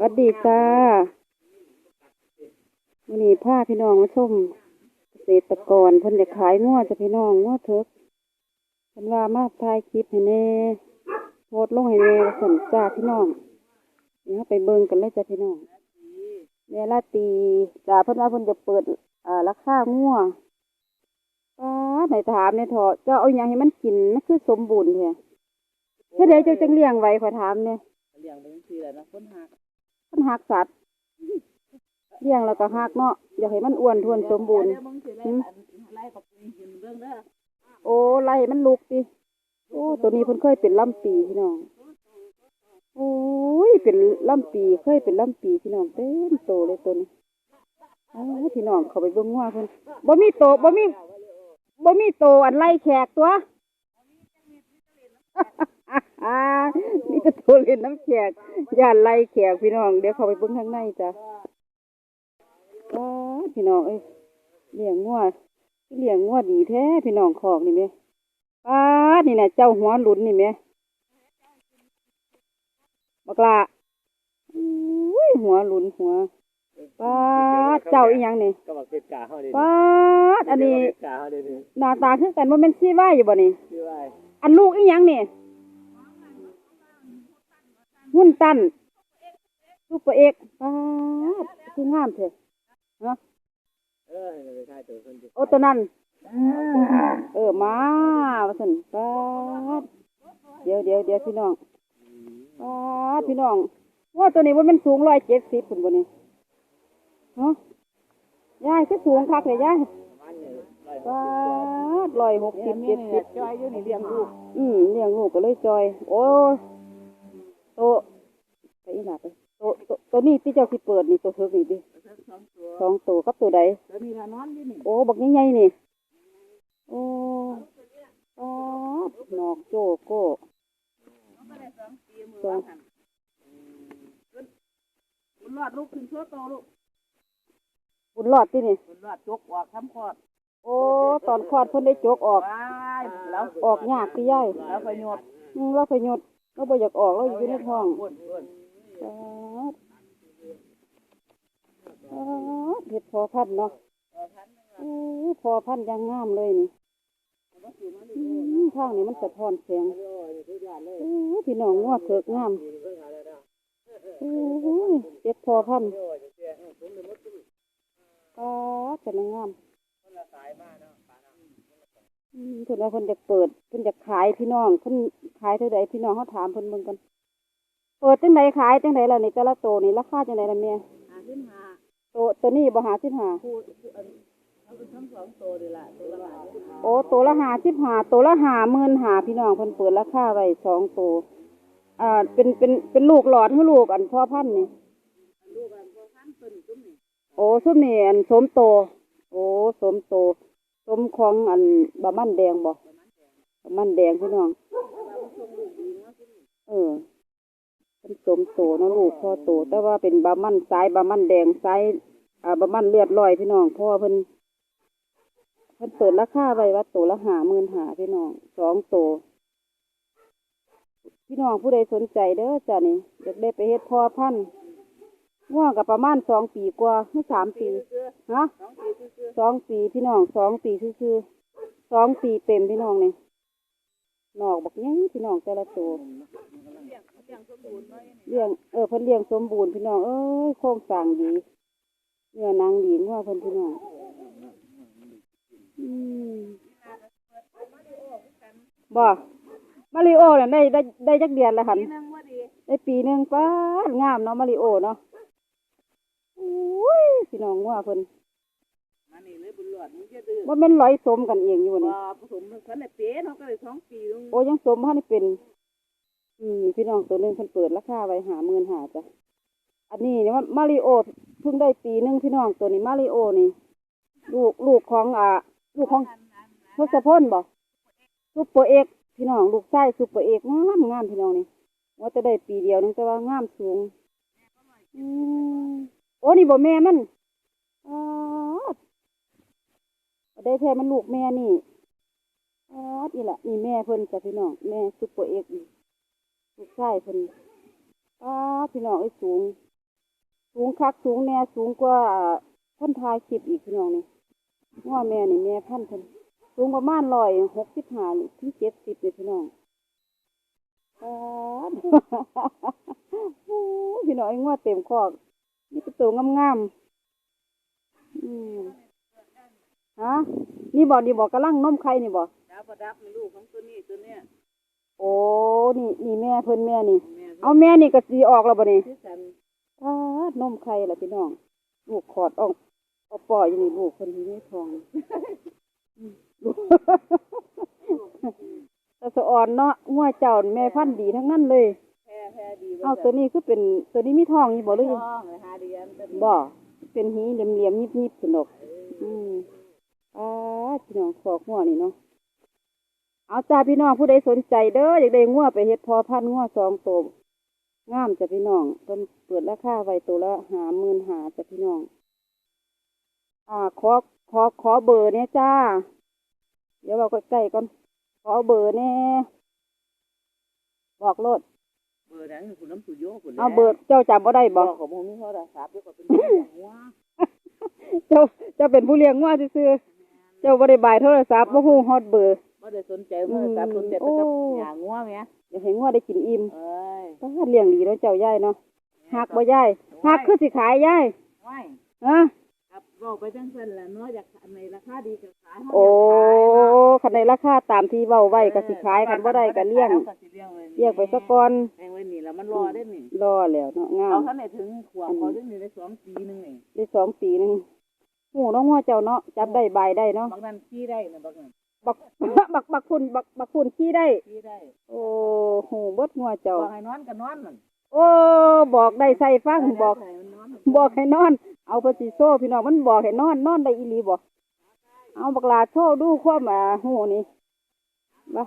วัดดีจ้าวันนี้พาพี่น้องมาชมเกษตรกรเพิ่นจะขายง้อจะพี่น้องง้อเถิกเพิ่นว่ามาถ่ายคลิปให้แน่โพสลงให้แน่สนจ้าพี่น้องเดี๋ยวไปเบิ่งกันเลยจ้าพี่น้องเวลาตีจ้าเพิ่นว่าเพิ่นจะเปิดอ่าราคาง้อป้าไหนถามเนี่ยเถอะเจ้าเอาหยังให้มันกินมันคือสมบูรณ์แท้เฮ็ดไดเจ้าจังเลี้ยงไว้ขอถามเนี่ยเลี้ยงเป็นทีแหละนะคนหัก มันหักสัตว์เลี้ยงแล้วก็หักเนาะอยากให้มันอ้วนท้วนสมบูรณ์เดี๋ยวมึงสิไล่อันไล่กับกูกินเรื่องเด้อโอ้ไล่มันลุกดิโอ้ตัวนี้เพิ่นเคยเป็นลำปีพี่น้องโอ้ยเป็นลำปีเคยเป็นลำปีพี่น้องเต็มโตเลยตัวนี้อ้าวพี่น้องเขาไปเบิ่งว่าเพิ่นบ่มีโตบ่มีบ่มีโตอันไล่แขกตัว มีแต่ตัวเล่นน้ำแขกอย่าไล่แขกพี่น้อง เดี๋ยวเขาไปเบิ่งข้างในจ้ะว้าพี่น้องเอ้ยเลี้ยงงัวเลี้ยงงัวดีแท้พี่น้องขอกนี่แม่ป้าดนี่น่ะเจ้าหัวหลุนนี่แม่บักละอุ้ยหัวหลุนหัวป้าดเจ้าอีหยังนี่ก็บอกเพชรกาเฮาดิป้าดอันนี้เพชรกาเฮาดิหน้าตาคือกันว่าเป็นซีไว้อยู่บ่นี่ชื่อว่า อันลูกอีหยังนี่หุ่นตันลูกปลาเอกป้าคืองามเถอะเนาะเออไปถ่ายตัวคนดิโอตัวนั้น เออมาว่าสันป้าเดี๋ยวเดี๋ยวเดี๋ยวพี่น้องป้าพี่น้อง ว่าตัวนี้ว่ามันสูงร้อยเจ็ดสิบคนบนนี้เนาะยายคือสูงคักเลยยายมันเนี่ยร้อยป้า ดร้อยหกสิบเจ็ดสิบจอยอยู่นี่เลี้ยงลูก อืมเลี้ยงลูกก็เลยจอย โอ้ยโตไปอีหลาไปโตโตตัวนี้ที่เจ้าที่เปิดนี่ตัวเธอนี่ดิสองตัวสองตัวกับตัวใดแล้วมีละนอนอยู่นี่โอ้บักใหญ่ๆนี่โอ้ปาดนอกโจโก้สองบุญรอดลูกขึ้นชั่วโตลูกบุญรอดที่นี่บุญรอดจกออกทำคลอด โอ้ ตอนคลอดเพิ่นได้จกออกว้ายแล้วออกยากพี่ย่ายแล้วไปหยดอืมเราไปหยุดเราบ่อยากออกเราอยู่ในท้องอ้วนอ้วนปาดปาดเห็ดพอพันธุ์เนาะโอ้พอพันธุ์อยังงามเลยนี่อืมทางนี้มันสะท้อนแสงโอ้พี่น้องงัวเถิกงามโอ้ยเจ็ดพอพันธุ์ปาดแต่มันงามอืม เพิ่นว่าเพิ่นจะเปิดเพิ่นจะขายพี่น้องเพิ่นขายเท่าใดพี่น้องเขาถามเพิ่นเบิ่งกันเปิดจังไดขายจังไดล่ะนี่แต่ละโตนี่ราคาจังไดล่ะแม่หาขึ้นหาโตตัวนี้บ่หาสิบห้าคู่เอาเป็นทั้งสองตัวดีละตัวละหาขึ้นหาโอ้ตัวละหาสิบห้าตัวละห้าหมื่นหาพี่น้องเพิ่นเปิดราคาไว้สองโตวอ่าเป็นเป็นเป็นลูกหลอดหรือลูกอันพ่อพันธุ์นี่ลูกอันพอพันตัวนี้ตุ้มนี่โอ้ซุมนี่อันสมโต โอ้สมโต สมของอันบะมันแดงบ่บะมันแดงพี่น้อง เออเป็นสมโตนะลูกพ่อโต แต่ว่าเป็นบะมันสายบะมันแดงสายอ่าบะมันเลือดลอยพี่น้องพ่อเพิ่นเพิ่นเปิดราคาไว้ว่าโตละหาหมื่นหาพี่น้องสองโตพี่น้องผู้ใดสนใจเด้อจ้ะนี่อยากได้ไปเฮ็ดพ่อพันธุ์ ง่วงกับประมาณสองปีกว่าหรือสามปีฮะสองปีซื้อสองปีพี่น้องสองปีคือสองปีเต็มพี่น้องเนี่ยนอกบักยังพี่น้องแต่ละตัวเลี้ยงเออเพิ่นเลี้ยงสมบูรณ์พี่น้องเอ้ยโครงสร้างดีเนื้อนางดีงัวเพิ่นพี่น้องอืมบ่มาริโอน่ะได้ได้ได้จักเดือนแล้วหันได้ปีหนึ่งป้างามเนาะมาริโอเนาะ พี่น้องงัวเพิ่นมานี่เลยบุญรอดมึงจะดื้อว่าแม่นร้อยสมกันเองอยู่บ่นี่ว่าผสมกันในเป๊ะเขาก็เลยสองปีลงโอ้ยังสมพันนี่เป็น อืมพี่น้องตัวหนึงเพิ่นเปิดราคาไว้หาหมื่นหาจ้ะอันนี้เนี่ยว่ามาริโอเพิ่งได้ปีหนึงพี่น้องตัวนี้มาริโอนี่ ลูกลูกของอ่า ลูกของทศพลบ่ซุปเปอร์เอกพี่น้องลูกชายซุปเปอร์เอกงามงามพี่น้องนี่ว่าจะได้ปีเดียวนึงแต่ว่างามสูงอืม โอ้นี่บ่แม่มันอ๋อได้แท้มันลูกแม่นี่อ๋อนี่แหละนี่แม่เพิ่นจ้ะพี่น้องแม่ซุปเปอร์เอ็กซ์ลูกชายเพิ่นอ๋อพี่น้องไอ้สูง สูงคักสูงแน่สูงกว่าท่านทายคลิปอีกพี่น้องนี่ว่าแม่นี่แม่พันธุ์เพิ่นสูงประมาณร้อยหกสิบห้าถึงเจ็ดสิบเลยพี่น้องป๊าดโอ้ยพี่น้องไอ้งัวเต็มคอก นี่เป็นตัวงามๆอืมฮะนี่บอกนี่บอกกำลังนมไข่นี่บอกดาวประดับในลูกของตัวนี้ตัวเนี้ยโอ้นี่นี่แม่เพิ่นแม่นี่ แม่เอาแม่นี่ก็สีออกแล้วบ่นี่คือกันปาดนมไข่ล่ะพี่น้อง ลูกขอดออกเอาปล่อยอยู่นี่ลูกคนที่นี่ทองอืมลูกแต่สะอ่อนเนาะงัวเจ้านี่แม่พันธุ์ดีทั้งนั้นเลยแพ้แพ้ ดีเอาตัวนี้คือเป็นตัวนี้มีทองนี่บ่หรือท้องเลยหาเดือนตัวนี้บ่เป็นหีเหลี่ยมๆยิบๆสนุกอืมอ่าพี่น้องขอกงัวนี่เนาะเอาจ้าพี่น้องผู้ใดสนใจเด้ออยากได้งัวไปเฮ็ดพอพันธุ์งัวสองตัวงามจ้ะพี่น้องเพิ่นเปิดราคาไว้ตัวละหาหมื่นหาจ้ะพี่น้อง อ่าขอขอขอเบอร์เนี่ยจ้า เดี๋ยวเราก็ใกล้ๆก่อนขอเบอร์แน่บอกโลด เบอร์นั้นคุณน้ำสุโยคุณเอาเบอร์เจ้าจำบ่ได้บบออกกของมึงมีโทรศัพท์ด้วยก็เป็นหัวเจ้าเจ้าเป็นผู้เลี้ยงงัวซื่อๆเจ้าบ่ได้บายโทรศัพท์บ่ฮู้ฮอดเบอร์บ่ได้สนใจโทรศัพท์สนใจแต่กับหยางัวแม่อยากให้งัวได้กินอิ่มเอ้ยป้าเลี้ยงดีเนาะเจ้ายายเนาะหักบ่ยายหักคือสิขายยายไม่ฮะ ครับเราไปจังเพิ่นแหละเนาะอยากในราคาดีก็ขายโอ้ คันในราคาตามที่เว้าไว้ก็สิขายคันบ่ได้ก็เลี้ยงเลี้ยงไปซะก่อนแพงไว้นี่แล้วมันรอได้นี่รอแล้วเนาะงาเอามเท่าไหร่ถึงขวบเขาได้นี่ได้สองปีนึงนี่ได้สองปีหนึงโอ้น้องงัวเจ้าเนาะจับได้บายได้เนาะบางนั้นขี้ได้นะบางนั้นบัก บักบักพุ่นบักบักพุ่นขี้ได้ ขี้ได้โอ้โหเบิดงัวเจ้าบอกให้นอนก็นอนมันโอ้บอกได้ใส่ฟังบอก ให้มันนอนบอกให้นอน เอาไปสิโซ่พี่น้องมันบอกให้นอนนอนได้อีหลีบ่ เอาบักลาโชว์ดูความอ่าหูนี่บ่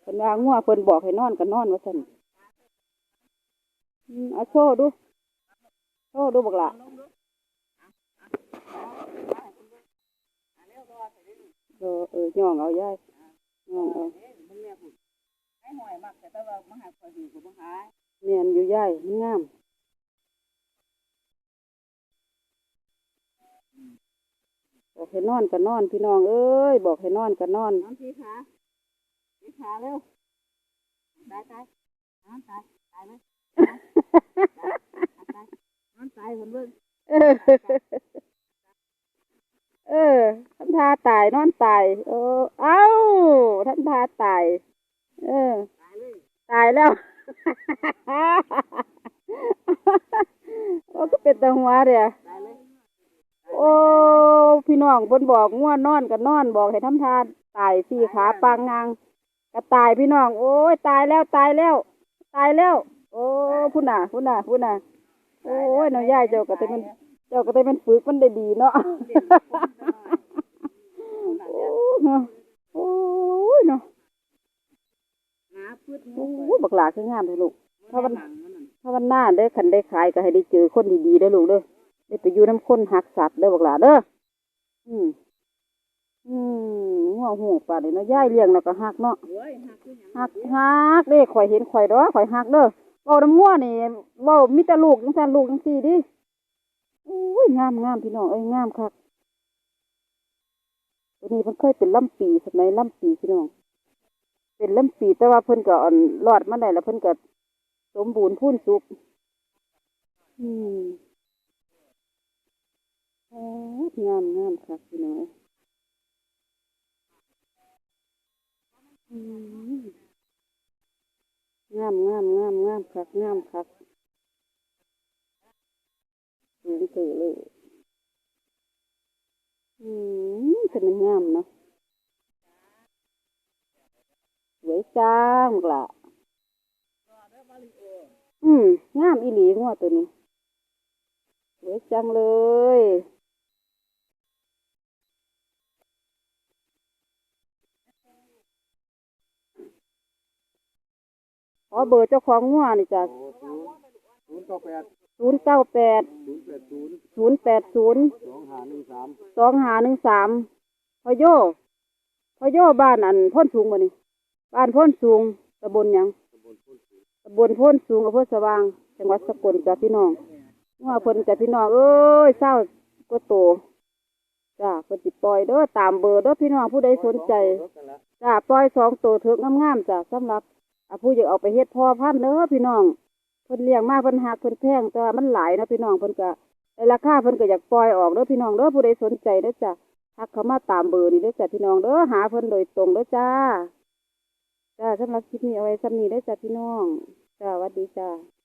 เพิ่นว่างัวเพิ่นบอกให้นอนก็นอนว่าซั่นอืมเอาโชว์ดูโชว์ดูบักลาเออเออย่องเอาย่ายย่องเอาเรียนอยมากแต่ถ้าว่ามาหาคอยอยู่กับมาหาแม่นอยู่ยายมันงาม บอกให้นอนก็นอนพี่น้องเอ้ยบอกให้นอนก็นอนนอนพี่ขาพี่ขาเร็วตายตายนอนตายตายไหมตายนอนตายคนเบิ่งเออเออท่านทาตายนอนตายเออเอ้าท่านทาตายเออตายเลยตายแล้วโอ้ก็เป็นตาหัวเดียตายเลย โอ้พี่น้องเพิ่นบอกง่วนนอนก็นอนบอกให้ทำทานตายสี่ขาปางงางก็ตายพี่น้อง โอ้ยตายแล้วตายแล้ว ตายแล้ว โอ้พุ่นน่ะพุ่นน่ะพุ่นน่ะโอ้ยน้องยายเจ้าก็แต่มันเจ้าก็ได้เป็นฝึกมันได้ดีเนาะโอ้โอ้ยเนาะหาพืชโอ้ยบักหลาคืองามเลยลูกถ้าวันถ้าวันหน้าได้อคันได้ขายก็ให้ได้เจอคนดีๆเด้ลูกเด้อ ได้ไปอยู่น้ำคนหักสัตว์เด้อบักหลาเด้ออืมอืมหัวหูป่าเลยเนาะย่ายเลี้ยงแล้วก็หักเนาะหักหักหักเด้ข่อยเห็นข่อยเด้อข่อยหักเด้อเว้าน้ำงัวนี่เว้ามีแต่ลูกจังซั่นลูกจังซี่ดิโอ้ยงามงามพี่น้องเอ้ยงามคักตัวนี้เพิ่นเคยเป็นลำปีสมัยลำปีพี่น้องเป็นลำปีแต่ว่าเพิ่นก็อ่อนรอดมาได้แล้วเพิ่นก็สมบูรณ์พูนสุกอืมอ๋อ งามงามคักพี่น้องเอ้ยงามงามงามงามคักงามคักสูงเตอเลยอืมเป็นมันงามเนาะสวยจังบักละอืมงามอีหลีงัวตัวนี้สวยจังเลย อเบอร์เจ้าของงัวนี่จ้ะศูนย์เก้าแปดศูนย์เก้าแปดศูนย์แปดศูนย์ศูนย์แปดศูนย์สองหาหนึ่งสามสองหาหนึ่งสามพอโยพอโยบ้านอันพ้นสูงบ่นี่บ้านพ้นสูงตำบลหยังตำบลพ้นสูงอำเภอสว่าง จังหวัดสกลจ้ะพี่น้องงัวเพิ่นจ้ะพี่น้องเอ้ยเศร้าก็โตจ้าเพิ่นสิปล่อยเด้อตามเบอร์เด้อพี่น้องผู้ใดสนใจจ้าปล่อยสองตัวเถิกงามๆจ้ะสำหรับ อาผู้อยากเอาไปเฮ็ดพ่อพันเด้อพี่น้องเพิ่นเลี้ยงมากเพิ่นหักเพิ่นแพงแต่ว่ามันหลายนะพี่น้องเพิ่นก็ในราคาเพิ่นก็อยากปล่อยออกเด้อพี่น้องเด้อผู้ใดสนใจเด้อจ้ะทักเขามาตามเบอร์นี่เด้อจ้ะพี่น้องเด้อหาเพิ่นโดยตรงเด้อจ้าจ้าสำหรับคลิปนี้เอาไว้สำนี้เด้อจ้ะพี่น้องจ้าสวัสดีจ้า